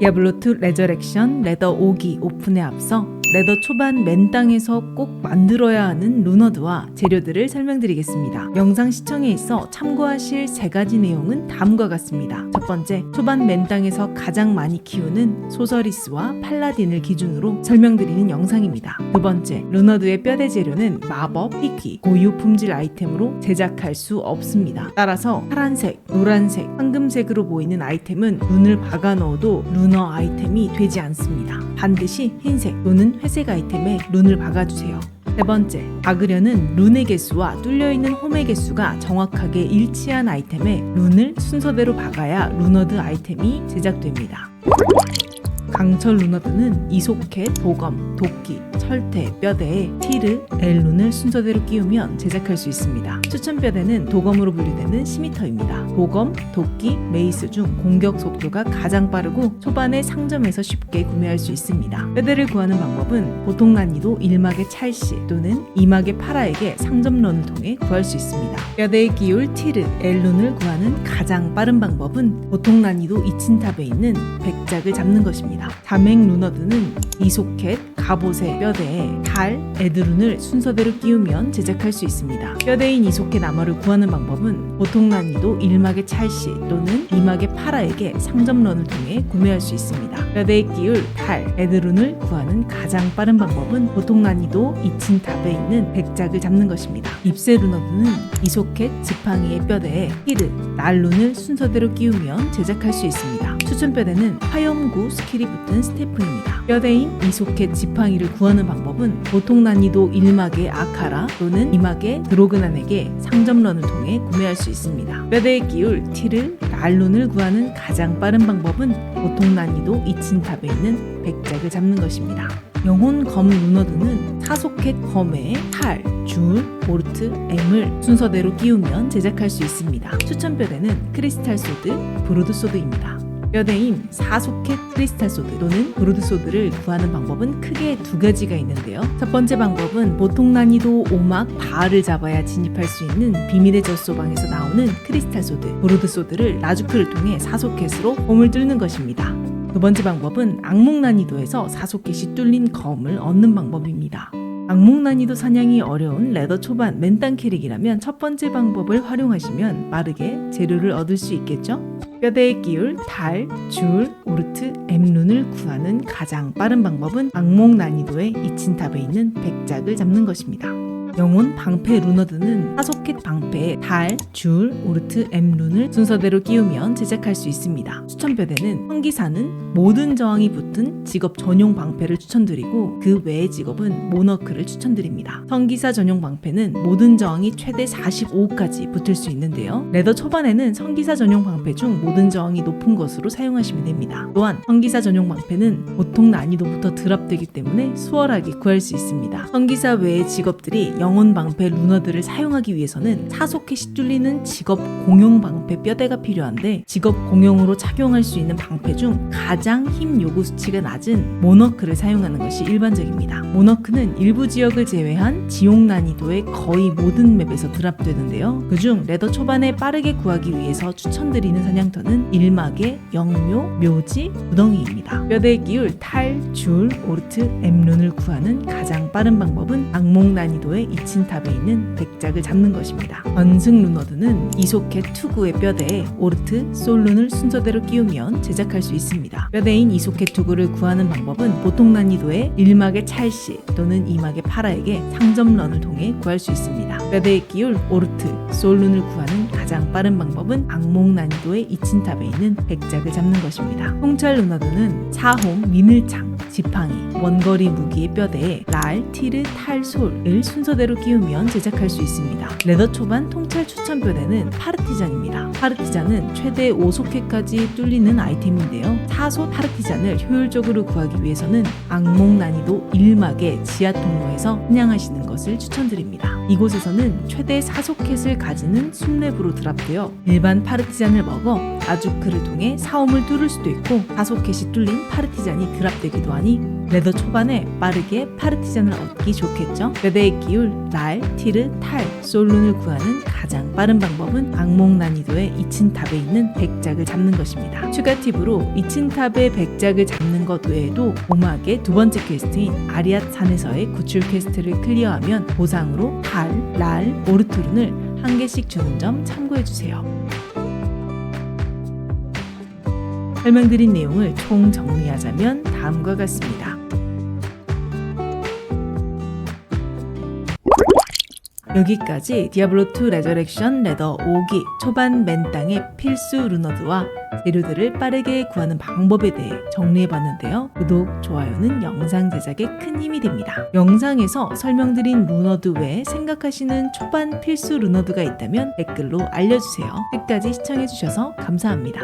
디아블로2 레저렉션 레더 5기 오픈에 앞서 레더 초반 맨 땅에서 꼭 만들어야 하는 루너드와 재료들을 설명드리겠습니다. 영상 시청에 있어 참고하실 세 가지 내용은 다음과 같습니다. 첫 번째, 초반 맨 땅에서 가장 많이 키우는 소서리스와 팔라딘을 기준으로 설명드리는 영상입니다. 두 번째, 루너드의 뼈대 재료는 마법, 희귀, 고유 품질 아이템으로 제작할 수 없습니다. 따라서 파란색, 노란색, 황금색으로 보이는 아이템은 눈을 박아 넣어도 루너 아이템이 되지 않습니다. 반드시 흰색 또는 회색 아이템에 룬을 박아주세요. 세 번째, 박으려는 룬의 개수와 뚫려있는 홈의 개수가 정확하게 일치한 아이템에 룬을 순서대로 박아야 루너드 아이템이 제작됩니다. 강철 루너드는 이소켓, 도검, 도끼, 철퇴, 뼈대에 티르, 엘룬을 순서대로 끼우면 제작할 수 있습니다. 추천 뼈대는 도검으로 분류되는 10m입니다. 도검, 도끼, 메이스 중 공격 속도가 가장 빠르고 초반에 상점에서 쉽게 구매할 수 있습니다. 뼈대를 구하는 방법은 보통 난이도 1막의 찰시 또는 2막의 파라에게 상점런을 통해 구할 수 있습니다. 뼈대에 끼울 티르, 엘룬을 구하는 가장 빠른 방법은 보통 난이도 2층탑에 있는 백작을 잡는 것입니다. 자맹 루너드는 이소켓, 갑옷의 뼈대에 달, 에드룬을 순서대로 끼우면 제작할 수 있습니다. 뼈대인 이소켓 나머를 구하는 방법은 보통 난이도 1막의 찰시 또는 2막의 파라에게 상점런을 통해 구매할 수 있습니다. 뼈대에 끼울 달, 에드룬을 구하는 가장 빠른 방법은 보통 난이도 2층 탑에 있는 백작을 잡는 것입니다. 잎새 루너드는 이소켓, 지팡이의 뼈대에 히르, 날룬을 순서대로 끼우면 제작할 수 있습니다. 뼈대는 화염구 스킬이 붙은 스태프입니다. 뼈대인 이소켓 지팡이를 구하는 방법은 보통 난이도 1막의 아카라 또는 2막의 드로그난에게 상점런을 통해 구매할 수 있습니다. 뼈대에 끼울 티를 랄룬을 구하는 가장 빠른 방법은 보통 난이도 2층 탑에 있는 백작을 잡는 것입니다. 영혼 검 루너드는 사소켓 검에 탈, 줄, 보르트, M을 순서대로 끼우면 제작할 수 있습니다. 추천 뼈대는 크리스탈 소드, 브로드 소드입니다. 뼈대인 사소켓 크리스탈 소드 또는 브로드 소드를 구하는 방법은 크게 두 가지가 있는데요. 첫 번째 방법은 보통 난이도 5막 바알을 잡아야 진입할 수 있는 비밀의 젖소방에서 나오는 크리스탈 소드, 브로드 소드를 라주크를 통해 사소켓으로 홈을 뚫는 것입니다. 두 번째 방법은 악몽 난이도에서 사소켓이 뚫린 검을 얻는 방법입니다. 악몽 난이도 사냥이 어려운 레더 초반 맨땅 캐릭이라면 첫 번째 방법을 활용하시면 빠르게 재료를 얻을 수 있겠죠? 뼈대에 끼울 달, 줄, 오르트, 엠룬을 구하는 가장 빠른 방법은 악몽 난이도의 이친탑에 있는 백작을 잡는 것입니다. 영혼 방패 루너드는 사소켓 방패에 달, 줄, 오르트, 엠룬을 순서대로 끼우면 제작할 수 있습니다. 추천뼈대는 성기사는 모든 저항이 붙은 직업 전용 방패를 추천드리고 그 외의 직업은 모너크를 추천드립니다. 성기사 전용 방패는 모든 저항이 최대 45까지 붙을 수 있는데요. 레더 초반에는 성기사 전용 방패 중 모든 저항이 높은 것으로 사용하시면 됩니다. 또한 성기사 전용 방패는 보통 난이도부터 드랍되기 때문에 수월하게 구할 수 있습니다. 성기사 외의 직업들이 영혼 방패 루너들을 사용하기 위해서는 사소켓이 뚫리는 직업 공용 방패 뼈대가 필요한데 직업 공용으로 착용할 수 있는 방패 중 가장 힘 요구 수치가 낮은 모너크를 사용하는 것이 일반적입니다. 모너크는 일부 지역을 제외한 지옥 난이도의 거의 모든 맵에서 드랍되는데요. 그중 레더 초반에 빠르게 구하기 위해서 추천드리는 사냥터는 일막의 영묘, 묘지, 무덩이입니다. 뼈대에 끼울 탈, 줄, 오르트, 엠룬을 구하는 가장 빠른 방법은 악몽 난이도의 2층 탑에 있는 백작을 잡는 것입니다. 연승 루너드는 이소켓 투구의 뼈대에 오르트, 솔룬을 순서대로 끼우면 제작할 수 있습니다. 뼈대인 이소켓 투구를 구하는 방법은 보통 난이도의 1막의 찰시 또는 2막의 파라에게 상점런을 통해 구할 수 있습니다. 뼈대에 끼울 오르트, 솔룬을 구하는 가장 빠른 방법은 악몽 난이도의 2층 탑에 있는 백작을 잡는 것입니다. 통찰 루너드는 사홈, 미늘창, 지팡이, 원거리 무기의 뼈대에 랄, 티르, 탈, 솔을 순서대로 끼우면 제작할 수 있습니다. 레더 초반 통찰 추천 뼈대는 파르티잔입니다. 파르티잔은 최대 5소켓까지 뚫리는 아이템인데요. 사소 파르티잔을 효율적으로 구하기 위해서는 악몽 난이도 1막의 지하 통로에서 사냥하시는 것을 추천드립니다. 이곳에서는 최대 4소켓을 가지는 숲랩으로 드랍되어 일반 파르티잔을 먹어 아주크를 통해 사옴을 뚫을 수도 있고 4소켓이 뚫린 파르티잔이 드랍되기도 하니 레더 초반에 빠르게 파르티잔을 얻기 좋겠죠. 레더의 기울, 랄, 티르, 탈, 솔룬을 구하는 가장 빠른 방법은 악몽 난이도의 2층 탑에 있는 백작을 잡는 것입니다. 추가 팁으로 2층 탑의 백작을 잡는 것 외에도 오막의 두 번째 퀘스트인 아리앗 산에서의 구출 퀘스트를 클리어하면 보상으로 탈, 랄, 오르투룬을 한 개씩 주는 점 참고해 주세요. 설명드린 내용을 총 정리하자면 다음과 같습니다. 여기까지 디아블로2 레저렉션 레더 5기 초반 맨 땅의 필수 루너드와 재료들을 빠르게 구하는 방법에 대해 정리해봤는데요. 구독, 좋아요는 영상 제작에 큰 힘이 됩니다. 영상에서 설명드린 루너드 외에 생각하시는 초반 필수 루너드가 있다면 댓글로 알려주세요. 끝까지 시청해주셔서 감사합니다.